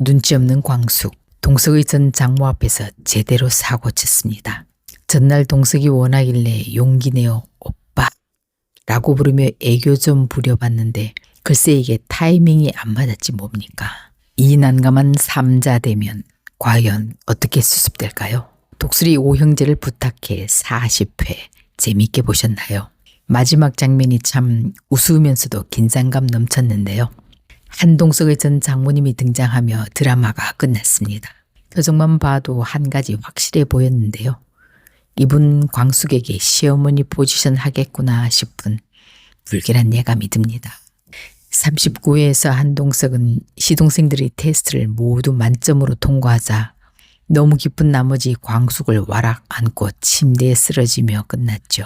눈치 없는 광숙, 동석의 전 장모 앞에서 제대로 사고쳤습니다. 전날 동석이 원하길래 용기 내어 오빠 라고 부르며 애교 좀 부려봤는데 글쎄 이게 타이밍이 안 맞았지 뭡니까. 이 난감한 삼자되면 과연 어떻게 수습될까요? 독수리 오형제를 부탁해 40회 재미있게 보셨나요? 마지막 장면이 참 우스우면서도 긴장감 넘쳤는데요. 한동석의 전 장모님이 등장하며 드라마가 끝났습니다. 표정만 봐도 한 가지 확실해 보였는데요. 이분 광숙에게 시어머니 포지션 하겠구나 싶은 불길한 예감이 듭니다. 39회에서 한동석은 시동생들의 테스트를 모두 만점으로 통과하자 너무 기쁜 나머지 광숙을 와락 안고 침대에 쓰러지며 끝났죠.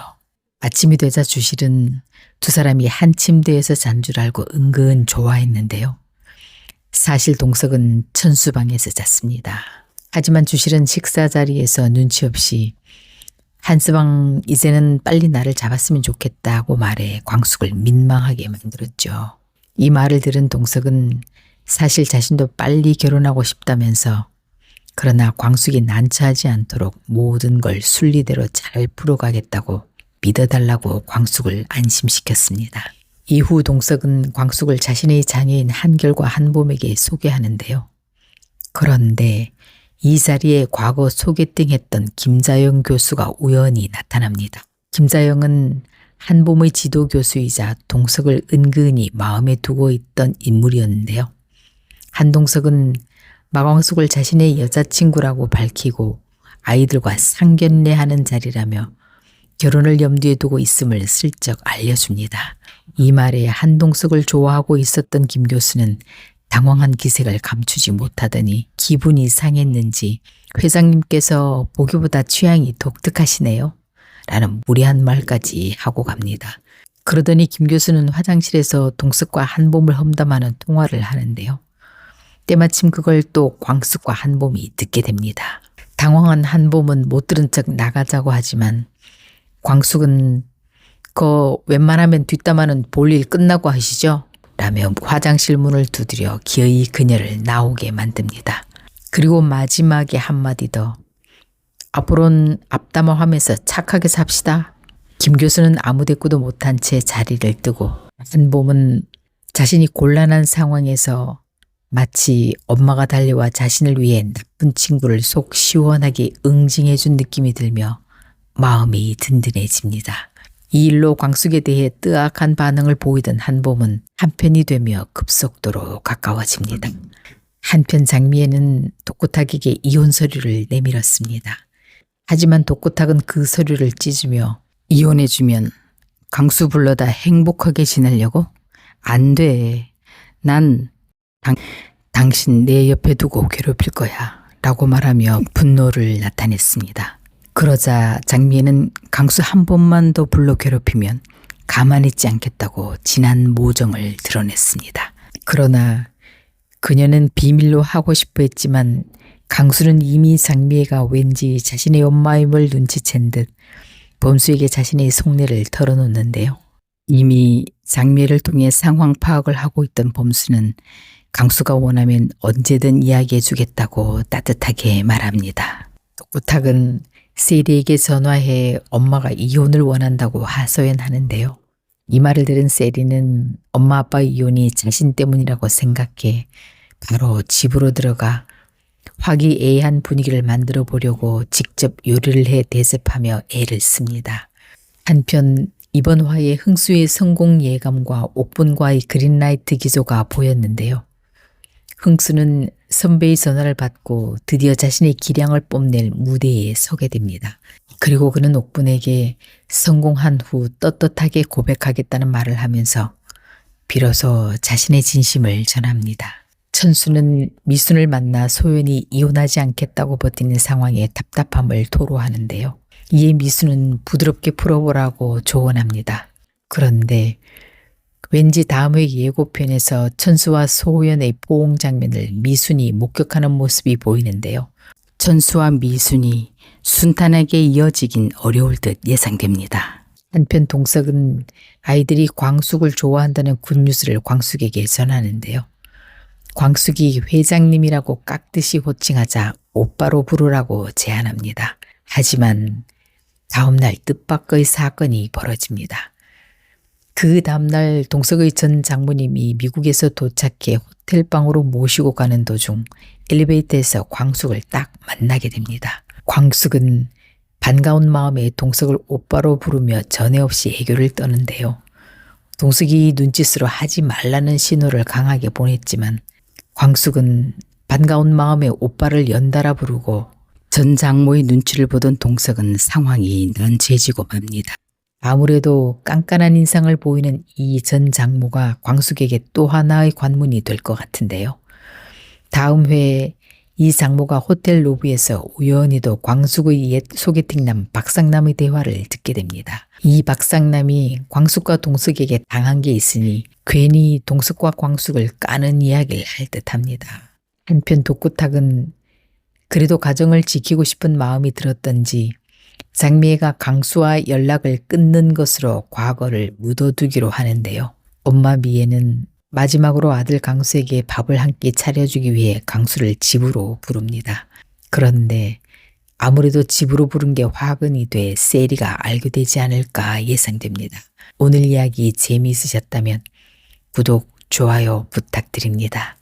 아침이 되자 주실은 두 사람이 한 침대에서 잔 줄 알고 은근 좋아했는데요. 사실 동석은 천수방에서 잤습니다. 하지만 주실은 식사 자리에서 눈치 없이 한스방 이제는 빨리 나를 잡았으면 좋겠다고 말해 광숙을 민망하게 만들었죠. 이 말을 들은 동석은 사실 자신도 빨리 결혼하고 싶다면서 그러나 광숙이 난처하지 않도록 모든 걸 순리대로 잘 풀어가겠다고 믿어달라고 광숙을 안심시켰습니다. 이후 동석은 광숙을 자신의 자녀인 한결과 한봄에게 소개하는데요. 그런데 이 자리에 과거 소개팅 했던 김자영 교수가 우연히 나타납니다. 김자영은 한봄의 지도 교수이자 동석을 은근히 마음에 두고 있던 인물이었는데요. 한동석은 마광숙을 자신의 여자친구라고 밝히고 아이들과 상견례하는 자리라며 결혼을 염두에 두고 있음을 슬쩍 알려줍니다. 이 말에 한동석을 좋아하고 있었던 김 교수는 당황한 기색을 감추지 못하더니 기분이 상했는지 회장님께서 보기보다 취향이 독특하시네요. 라는 무례한 말까지 하고 갑니다. 그러더니 김 교수는 화장실에서 동석과 한봄을 험담하는 통화를 하는데요. 때마침 그걸 또 광숙과 한봄이 듣게 됩니다. 당황한 한봄은 못 들은 척 나가자고 하지만 광숙은 그 웬만하면 뒷담화는 볼일 끝나고 하시죠? 라며 화장실 문을 두드려 기어이 그녀를 나오게 만듭니다. 그리고 마지막에 한마디 더. 앞으로는 앞담화하면서 착하게 삽시다. 김 교수는 아무 대꾸도 못한 채 자리를 뜨고 한봄은 자신이 곤란한 상황에서 마치 엄마가 달려와 자신을 위해 나쁜 친구를 속 시원하게 응징해준 느낌이 들며 마음이 든든해집니다. 이 일로 광숙에 대해 뜨악한 반응을 보이던 한봄은 한편이 되며 급속도로 가까워집니다. 한편 장미애는 독고탁에게 이혼 서류를 내밀었습니다. 하지만 독고탁은 그 서류를 찢으며 이혼해주면 강수 불러다 행복하게 지내려고? 안 돼. 난 당, 당신 내 옆에 두고 괴롭힐 거야. 라고 말하며 분노를 나타냈습니다. 그러자 장미애는 강수 한 번만 더 불러 괴롭히면 가만히 있지 않겠다고 진한 모정을 드러냈습니다. 그러나 그녀는 비밀로 하고 싶어 했지만 강수는 이미 장미애가 왠지 자신의 엄마임을 눈치챈 듯 범수에게 자신의 속내를 털어놓는데요. 이미 장미애를 통해 상황 파악을 하고 있던 범수는 강수가 원하면 언제든 이야기해 주겠다고 따뜻하게 말합니다. 독구탁은 세리에게 전화해 엄마가 이혼을 원한다고 하소연하는데요. 이 말을 들은 세리는 엄마 아빠 이혼이 자신 때문이라고 생각해 바로 집으로 들어가 화기애애한 분위기를 만들어 보려고 직접 요리를 해 대접하며 애를 씁니다. 한편 이번 화의 흥수의 성공 예감과 옥분과의 그린라이트 기조가 보였는데요. 흥수는 선배의 전화를 받고 드디어 자신의 기량을 뽐낼 무대에 서게 됩니다. 그리고 그는 옥분에게 성공한 후 떳떳하게 고백하겠다는 말을 하면서 비로소 자신의 진심을 전합니다. 천수는 미순을 만나 소연이 이혼하지 않겠다고 버티는 상황에 답답함을 토로하는데요. 이에 미순은 부드럽게 풀어보라고 조언합니다. 그런데 왠지 다음의 예고편에서 천수와 소연의 포옹 장면을 미순이 목격하는 모습이 보이는데요. 천수와 미순이 순탄하게 이어지긴 어려울 듯 예상됩니다. 한편 동석은 아이들이 광숙을 좋아한다는 굿뉴스를 광숙에게 전하는데요. 광숙이 회장님이라고 깍듯이 호칭하자 오빠로 부르라고 제안합니다. 하지만 다음날 뜻밖의 사건이 벌어집니다. 그 다음날 동석의 전 장모님이 미국에서 도착해 호텔방으로 모시고 가는 도중 엘리베이터에서 광숙을 딱 만나게 됩니다. 광숙은 반가운 마음에 동석을 오빠로 부르며 전에 없이 애교를 떠는데요. 동석이 눈짓으로 하지 말라는 신호를 강하게 보냈지만 광숙은 반가운 마음에 오빠를 연달아 부르고 전 장모의 눈치를 보던 동석은 상황이 난처해지고 맙니다. 아무래도 깐깐한 인상을 보이는 이 전 장모가 광숙에게 또 하나의 관문이 될 것 같은데요. 다음 회에 이 장모가 호텔 로비에서 우연히도 광숙의 옛 소개팅남 박상남의 대화를 듣게 됩니다. 이 박상남이 광숙과 동숙에게 당한 게 있으니 괜히 동숙과 광숙을 까는 이야기를 할 듯합니다. 한편 독구탁은 그래도 가정을 지키고 싶은 마음이 들었던지 장미애가 강수와 연락을 끊는 것으로 과거를 묻어두기로 하는데요. 엄마 미애는 마지막으로 아들 강수에게 밥을 한 끼 차려주기 위해 강수를 집으로 부릅니다. 그런데 아무래도 집으로 부른 게 화근이 돼 세리가 알게 되지 않을까 예상됩니다. 오늘 이야기 재미있으셨다면 구독, 좋아요 부탁드립니다.